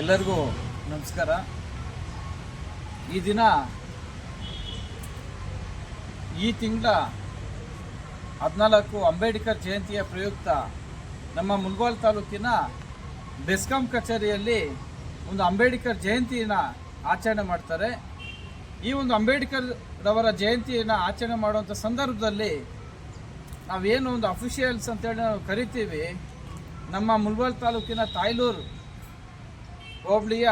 ಎಲ್ಲರಿಗೂ ನಮಸ್ಕಾರ. ಈ ದಿನ ಈ ತಿಂಗಳ ಹದಿನಾಲ್ಕು ಅಂಬೇಡ್ಕರ್ ಜಯಂತಿಯ ಪ್ರಯುಕ್ತ ನಮ್ಮ ಮುಲ್ಗೋಲ್ ತಾಲೂಕಿನ ಬೆಸ್ಕಾಂ ಕಚೇರಿಯಲ್ಲಿ ಒಂದು ಅಂಬೇಡ್ಕರ್ ಜಯಂತಿಯನ್ನು ಆಚರಣೆ ಮಾಡ್ತಾರೆ. ಈ ಒಂದು ಅಂಬೇಡ್ಕರ್ ರವರ ಜಯಂತಿಯನ್ನು ಆಚರಣೆ ಮಾಡುವಂಥ ಸಂದರ್ಭದಲ್ಲಿ ನಾವೇನು ಒಂದು ಅಫಿಷಿಯಲ್ಸ್ ಅಂತೇಳಿ ನಾವು ಕರಿತೀವಿ. ನಮ್ಮ ಮುಲ್ಗೋಲ್ ತಾಲೂಕಿನ ತಾಯ್ಲೂರು ಹೋಬಳಿಯ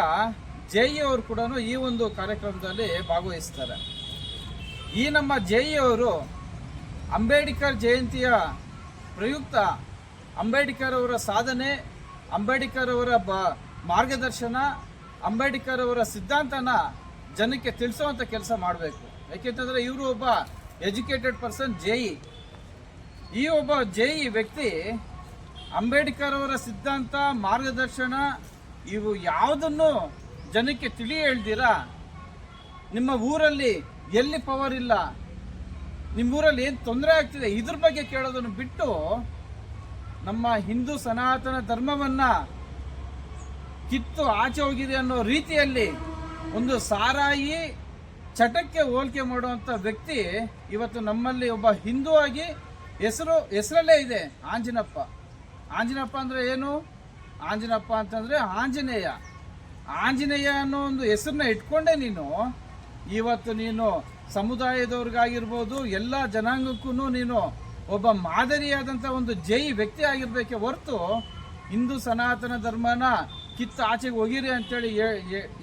ಜೈ ಅವರು ಕೂಡ ಈ ಒಂದು ಕಾರ್ಯಕ್ರಮದಲ್ಲಿ ಭಾಗವಹಿಸ್ತಾರೆ. ಈ ನಮ್ಮ ಜೈ ಅವರು ಅಂಬೇಡ್ಕರ್ ಜಯಂತಿಯ ಪ್ರಯುಕ್ತ ಅಂಬೇಡ್ಕರ್ ಅವರ ಸಾಧನೆ, ಅಂಬೇಡ್ಕರ್ ಅವರ ಬ ಮಾರ್ಗದರ್ಶನ, ಅಂಬೇಡ್ಕರ್ ಅವರ ಸಿದ್ಧಾಂತನ ಜನಕ್ಕೆ ತಿಳಿಸುವಂಥ ಕೆಲಸ ಮಾಡಬೇಕು. ಯಾಕೆಂತಂದರೆ ಇವರು ಒಬ್ಬ ಎಜುಕೇಟೆಡ್ ಪರ್ಸನ್ ಜೈ ಈ ಒಬ್ಬ ಜೈ ವ್ಯಕ್ತಿ ಅಂಬೇಡ್ಕರ್ ಅವರ ಸಿದ್ಧಾಂತ, ಮಾರ್ಗದರ್ಶನ ಇವು ಯಾವುದನ್ನು ಜನಕ್ಕೆ ತಿಳಿ ಹೇಳ್ದಿರಾ? ನಿಮ್ಮ ಊರಲ್ಲಿ ಎಲ್ಲಿ ಪವರ್ ಇಲ್ಲ? ನಿಮ್ಮ ಊರಲ್ಲಿ ಏನು ತೊಂದರೆ ಆಗ್ತಿದೆ? ಇದ್ರ ಬಗ್ಗೆ ಕೇಳೋದನ್ನು ಬಿಟ್ಟು ನಮ್ಮ ಹಿಂದೂ ಸನಾತನ ಧರ್ಮವನ್ನ ಕಿತ್ತು ಆಚೆ ಹೋಗಿದೆ ಅನ್ನೋ ರೀತಿಯಲ್ಲಿ ಒಂದು ಸಾರಾಯಿ ಚಟಕ್ಕೆ ಹೋಲಿಕೆ ಮಾಡುವಂಥ ವ್ಯಕ್ತಿ ಇವತ್ತು ನಮ್ಮಲ್ಲಿ ಒಬ್ಬ ಹಿಂದೂ ಆಗಿ ಹೆಸರು, ಹೆಸರಲ್ಲೇ ಇದೆ. ಆಂಜನಪ್ಪ. ಆಂಜನಪ್ಪ ಅಂದರೆ ಏನು? ಆಂಜನಪ್ಪ ಅಂತಂದರೆ ಆಂಜನೇಯ. ಆಂಜನೇಯ ಅನ್ನೋ ಒಂದು ಹೆಸರನ್ನ ಇಟ್ಕೊಂಡೆ ನೀನು. ಇವತ್ತು ನೀನು ಸಮುದಾಯದವ್ರಿಗಾಗಿರ್ಬೋದು, ಎಲ್ಲ ಜನಾಂಗಕ್ಕೂ ನೀನು ಒಬ್ಬ ಮಾದರಿಯಾದಂಥ ಒಂದು ಜೈ ವ್ಯಕ್ತಿ ಆಗಿರಬೇಕೆ ಹೊರತು ಹಿಂದೂ ಸನಾತನ ಧರ್ಮನ ಕಿತ್ತ ಆಚೆಗೆ ಹೋಗಿರಿ ಅಂತೇಳಿ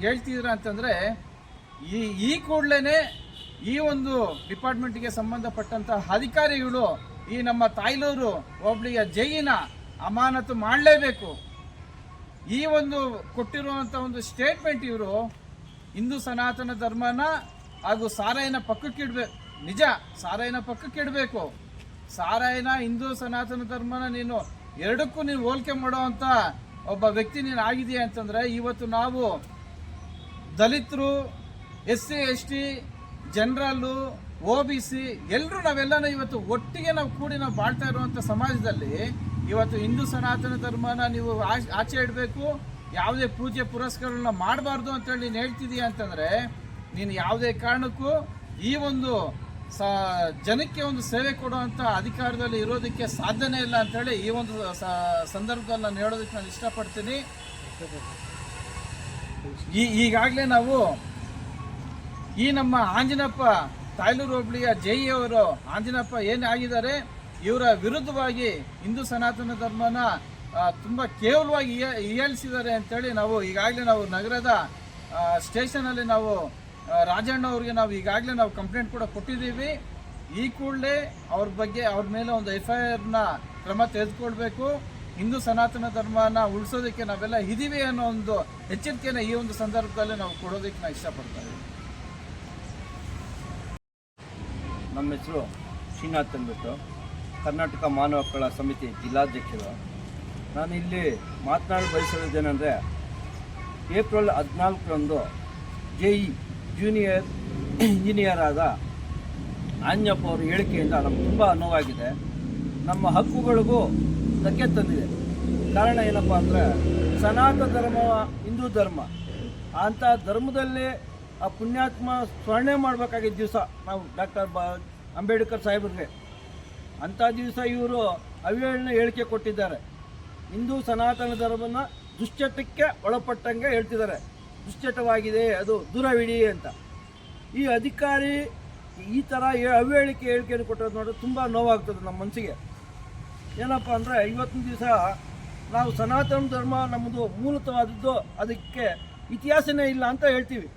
ಹೇಳ್ತಿದ್ರ ಅಂತಂದರೆ ಈ ಈ ಕೂಡಲೇ ಈ ಒಂದು ಡಿಪಾರ್ಟ್ಮೆಂಟ್ಗೆ ಸಂಬಂಧಪಟ್ಟಂತ ಅಧಿಕಾರಿಗಳು ಈ ನಮ್ಮ ತಾಯ್ಲೂರು ಹೋಬಳಿಯ ಜೈನ ಅಮಾನತು ಮಾಡಲೇಬೇಕು. ಈ ಒಂದು ಕೊಟ್ಟಿರುವಂಥ ಒಂದು ಸ್ಟೇಟ್ಮೆಂಟ್ ಇವರು, ಹಿಂದೂ ಸನಾತನ ಧರ್ಮನ ಹಾಗೂ ಸಾರಾಯಿನ ಪಕ್ಕಕ್ಕೆ ಇಡಬೇಕು. ನಿಜ, ಸಾರಾಯಿನ ಪಕ್ಕಕ್ಕೆ ಇಡಬೇಕು. ಸಾರಾಯಿನ, ಹಿಂದೂ ಸನಾತನ ಧರ್ಮನ ನೀನು ಎರಡಕ್ಕೂ ನೀನು ಹೋಲಿಕೆ ಮಾಡುವಂಥ ಒಬ್ಬ ವ್ಯಕ್ತಿ ನೀನು ಆಗಿದೆಯಾ ಅಂತಂದರೆ, ಇವತ್ತು ನಾವು ದಲಿತರು ಎಸ್ ಸಿ ಎಸ್ ಟಿ ಜನರಲ್ಲು ಒ ಬಿ ಸಿ ಎಲ್ಲರೂ ನಾವೆಲ್ಲನೂ ಇವತ್ತು ಒಟ್ಟಿಗೆ ನಾವು ಕೂಡಿ ನಾವು ಬಾಳ್ತಾ ಇರುವಂಥ ಸಮಾಜದಲ್ಲಿ ಇವತ್ತು ಹಿಂದೂ ಸನಾತನ ಧರ್ಮನ ನೀವು ಆಚ್- ಇಡಬೇಕು, ಯಾವುದೇ ಪೂಜೆ ಪುರಸ್ಕಾರಗಳನ್ನ ಮಾಡಬಾರ್ದು ಅಂತೇಳಿ ನೀನು ಹೇಳ್ತಿದೀಯ ಅಂತಂದರೆ, ನೀನು ಯಾವುದೇ ಕಾರಣಕ್ಕೂ ಈ ಒಂದು ಸ, ಜನಕ್ಕೆ ಒಂದು ಸೇವೆ ಕೊಡುವಂಥ ಅಧಿಕಾರದಲ್ಲಿ ಇರೋದಕ್ಕೆ ಸಾಧ್ಯನೇ ಇಲ್ಲ ಅಂತೇಳಿ ಈ ಒಂದು ಸಂದರ್ಭದಲ್ಲಿ ನಾನು ಹೇಳೋದಕ್ಕೆ ನಾನು ಇಷ್ಟಪಡ್ತೀನಿ. ಈ, ಈಗಾಗಲೇ ನಾವು ಈ ನಮ್ಮ ಆಂಜನಪ್ಪ ತಾಯ್ಲೂರು ಹೋಬಳಿಯ ಜೈ ಅವರು, ಆಂಜನಪ್ಪ ಏನು ಆಗಿದ್ದಾರೆ? ಇವರ ವಿರುದ್ಧವಾಗಿ ಹಿಂದೂ ಸನಾತನ ಧರ್ಮನ ತುಂಬ ಕೇವಲವಾಗಿ ಹೀಯಾಳಿಸಿದ್ದಾರೆ ಅಂತೇಳಿ ನಾವು ಈಗಾಗಲೇ ನಾವು ನಗರದ ಸ್ಟೇಷನಲ್ಲಿ ನಾವು ರಾಜಣ್ಣ ಅವ್ರಿಗೆ ನಾವು ಈಗಾಗಲೇ ನಾವು ಕಂಪ್ಲೇಂಟ್ ಕೂಡ ಕೊಟ್ಟಿದ್ದೀವಿ. ಈ ಕೂಡಲೇ ಅವ್ರ ಬಗ್ಗೆ, ಅವ್ರ ಮೇಲೆ ಒಂದು ಎಫ್ ಐ ಆರ್ನ ಕ್ರಮ ತೆಗೆದುಕೊಳ್ಬೇಕು. ಹಿಂದೂ ಸನಾತನ ಧರ್ಮನ ಉಳಿಸೋದಕ್ಕೆ ನಾವೆಲ್ಲ ಇದೀವಿ ಅನ್ನೋ ಒಂದು ಎಚ್ಚರಿಕೆನ ಈ ಒಂದು ಸಂದರ್ಭದಲ್ಲಿ ನಾವು ಕೊಡೋದಕ್ಕೆ ನಾವು ಇಷ್ಟಪಡ್ತಾ ಇದ್ದೀವಿ. ನಮ್ಮ ಹೆಸರು ಶ್ರೀನಾಥ್ ಅಂದ್ಬಿಟ್ಟು. ಕರ್ನಾಟಕ ಮಾನವ ಹಕ್ಕುಗಳ ಸಮಿತಿ ಜಿಲ್ಲಾಧ್ಯಕ್ಷರು. ನಾನು ಇಲ್ಲಿ ಮಾತನಾಡಿ ಬಯಸಿರೋದೇನೆಂದರೆ ಏಪ್ರಿಲ್ ಹದಿನಾಲ್ಕರಂದು ಜೆ ಇ ಜೂನಿಯರ್ ಇಂಜಿನಿಯರ್ ಆದ ಆಂಜಪ್ಪ ಅವರ ಹೇಳಿಕೆಯಿಂದ ನಮ್ಗೆ ತುಂಬ ನೋವಾಗಿದೆ. ನಮ್ಮ ಹಕ್ಕುಗಳಿಗೂ ಧಕ್ಕೆ ತಂದಿದೆ. ಕಾರಣ ಏನಪ್ಪ ಅಂದರೆ, ಸನಾತನ ಧರ್ಮ, ಹಿಂದೂ ಧರ್ಮ, ಅಂಥ ಧರ್ಮದಲ್ಲಿ ಆ ಪುಣ್ಯಾತ್ಮ ಸ್ಮರಣೆ ಮಾಡಬೇಕಾಗಿದ್ದ ದಿವಸ ನಾವು ಡಾಕ್ಟರ್ ಬಾ ಅಂಬೇಡ್ಕರ್ ಸಾಹೇಬ್ರಿಗೆ ಅಂಥ ದಿವಸ ಇವರು ಅವಹೇಳನ ಹೇಳಿಕೆ ಕೊಟ್ಟಿದ್ದಾರೆ. ಹಿಂದೂ ಸನಾತನ ಧರ್ಮನ ದುಶ್ಚಟಕ್ಕೆ ಒಳಪಟ್ಟಂಗೆ ಹೇಳ್ತಿದ್ದಾರೆ. ದುಶ್ಚಟವಾಗಿದೆ, ಅದು ದೂರವಿಡಿ ಅಂತ. ಈ ಅಧಿಕಾರಿ ಈ ಥರ ಅವಿವೇಳಿಕೆ ಹೇಳಿಕೆಯನ್ನು ಕೊಟ್ಟದ್ದು ನೋಡಿದ್ರೆ ತುಂಬ ನೋವಾಗ್ತದೆ ನಮ್ಮ ಮನಸ್ಸಿಗೆ. ಏನಪ್ಪ ಅಂದರೆ ಇವತ್ತಿನ ದಿವಸ ನಾವು ಸನಾತನ ಧರ್ಮ ನಮ್ಮದು ಮೂಲತವಾದದ್ದು ಅದಕ್ಕೆ ಇತಿಹಾಸನೇ ಇಲ್ಲ ಅಂತ ಹೇಳ್ತೀವಿ.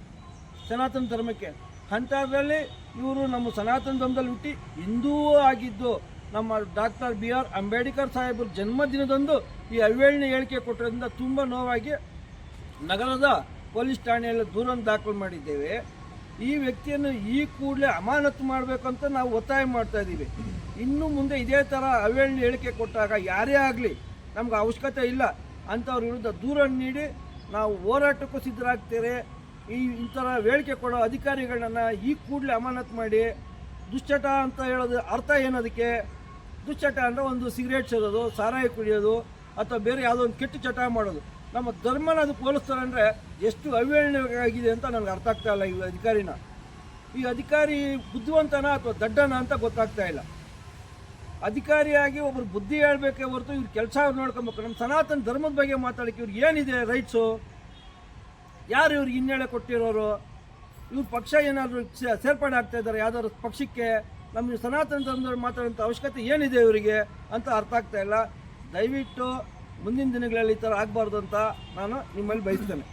ಸನಾತನ ಧರ್ಮಕ್ಕೆ. ಅಂಥದ್ರಲ್ಲಿ ಇವರು ನಮ್ಮ ಸನಾತನ ಧರ್ಮದಲ್ಲಿ ಹುಟ್ಟಿ ಹಿಂದೂ ಆಗಿದ್ದು ನಮ್ಮ ಡಾಕ್ಟರ್ ಬಿ ಆರ್ ಅಂಬೇಡ್ಕರ್ ಸಾಹೇಬರ ಜನ್ಮದಿನದಂದು ಈ ಅವೇಳನೆ ಹೇಳಿಕೆ ಕೊಟ್ಟರಿಂದ ತುಂಬ ನೋವಾಗಿ ನಗರದ ಪೊಲೀಸ್ ಠಾಣೆಯಲ್ಲಿ ದೂರನ್ನು ದಾಖಲು ಮಾಡಿದ್ದೇವೆ. ಈ ವ್ಯಕ್ತಿಯನ್ನು ಈ ಕೂಡಲೇ ಅಮಾನತು ಮಾಡಬೇಕಂತ ನಾವು ಒತ್ತಾಯ ಮಾಡ್ತಾ ಇದ್ದೀವಿ. ಇನ್ನು ಮುಂದೆ ಇದೇ ಥರ ಅವೇಳನೆ ಹೇಳಿಕೆ ಕೊಟ್ಟಾಗ ಯಾರೇ ಆಗಲಿ ನಮ್ಗೆ ಅವಶ್ಯಕತೆ ಇಲ್ಲ. ಅಂಥವ್ರ ವಿರುದ್ಧ ದೂರನ್ನು ನೀಡಿ ನಾವು ಹೋರಾಟಕ್ಕೂ ಸಿದ್ಧರಾಗ್ತೇವೆ. ಈ ಈ ಥರ ಹೇಳಿಕೆ ಕೊಡೋ ಅಧಿಕಾರಿಗಳನ್ನ ಈ ಕೂಡಲೇ ಅಮಾನತು ಮಾಡಿ. ದುಶ್ಚಟ ಅಂತ ಹೇಳೋದು ಅರ್ಥ ಏನದಕ್ಕೆ ದುಶ್ಚಟ ಅಂದರೆ ಒಂದು ಸಿಗರೇಟ್ ಸೇರೋದು ಸಾರಾಯಿ ಕುಡಿಯೋದು, ಅಥವಾ ಬೇರೆ ಯಾವುದೋ ಒಂದು ಕೆಟ್ಟ ಚಟ ಮಾಡೋದು. ನಮ್ಮ ಧರ್ಮನ ಅದು ಪೋಲಿಸ್ತಾರೆ ಅಂದರೆ ಎಷ್ಟು ಅವಹೇಳನವಾಗಿದೆ ಅಂತ ನನಗೆ ಅರ್ಥ ಆಗ್ತಾ ಇಲ್ಲ ಈ ಅಧಿಕಾರಿನ. ಈ ಅಧಿಕಾರಿ ಬುದ್ಧಿವಂತನ ಅಥವಾ ದಡ್ಡನ ಅಂತ ಗೊತ್ತಾಗ್ತಾ ಇಲ್ಲ. ಅಧಿಕಾರಿಯಾಗಿ ಒಬ್ಬರು ಬುದ್ಧಿ ಹೇಳ್ಬೇಕೇ ಹೊರತು ಇವ್ರ ಕೆಲಸ ನೋಡ್ಕೊಬೇಕು. ನಮ್ಮ ಸನಾತನ ಧರ್ಮದ ಬಗ್ಗೆ ಮಾತಾಡೋಕ್ಕೆ ಇವ್ರಿಗೆ ಏನಿದೆ ರೈಟ್ಸು ಯಾರು ಇವ್ರಿಗೆ ಹಿನ್ನೆಲೆ ಕೊಟ್ಟಿರೋರು? ಇವ್ರ ಪಕ್ಷ ಏನಾದರೂ ಸೇರ್ಪಡೆ ಆಗ್ತಾ ಇದ್ದಾರೆ? ಯಾವ್ದಾದ್ರು ಪಕ್ಷಕ್ಕೆ ನಮ್ಮ ಸನಾತನ ಧರ್ಮದವ್ರು ಮಾತಾಡುವಂಥ ಅವಶ್ಯಕತೆ ಏನಿದೆ ಇವರಿಗೆ ಅಂತ ಅರ್ಥ ಆಗ್ತಾ ಇಲ್ಲ. ದಯವಿಟ್ಟು ಮುಂದಿನ ದಿನಗಳಲ್ಲಿ ಈ ಥರ ಆಗಬಾರ್ದು ಅಂತ ನಾನು ನಿಮ್ಮಲ್ಲಿ ಬಯಸ್ತೇನೆ.